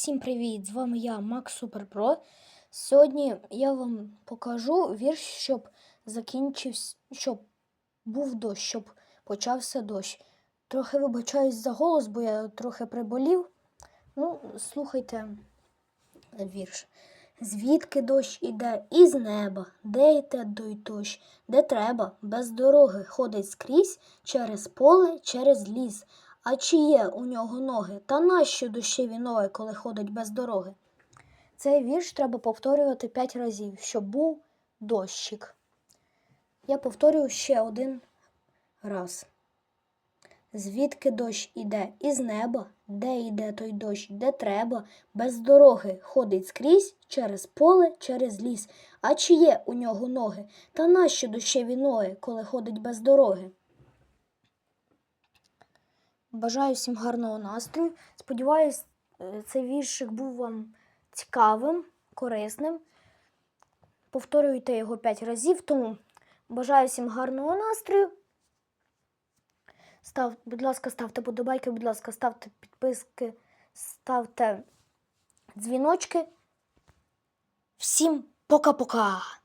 Всім привіт! З вами я, Макс Суперпро. Сьогодні я вам покажу вірш, щоб закінчився, щоб був дощ, щоб почався дощ. Трохи вибачаюсь за голос, бо я трохи приболів. Ну, слухайте вірш. Звідки дощ іде із неба, де йде той дощ, де треба, без дороги, ходить скрізь через поле, через ліс. А чи є у нього ноги? Та нащо дощеві ноги, коли ходить без дороги? Цей вірш треба повторювати п'ять разів, щоб був дощик. Я повторюю ще один раз. Звідки дощ іде? Із неба, де йде той дощ, де треба, без дороги, ходить скрізь через поле, через ліс. А чи є у нього ноги? Та нащо дощеві ноги, коли ходить без дороги? Бажаю всім гарного настрою. Сподіваюсь, е, цей віршик був вам цікавим, корисним. Повторюйте його 5 разів, тому бажаю всім гарного настрою. Став, будь ласка, ставте подобайки, будь ласка, ставте підписки, ставте дзвіночки. Всім пока-пока!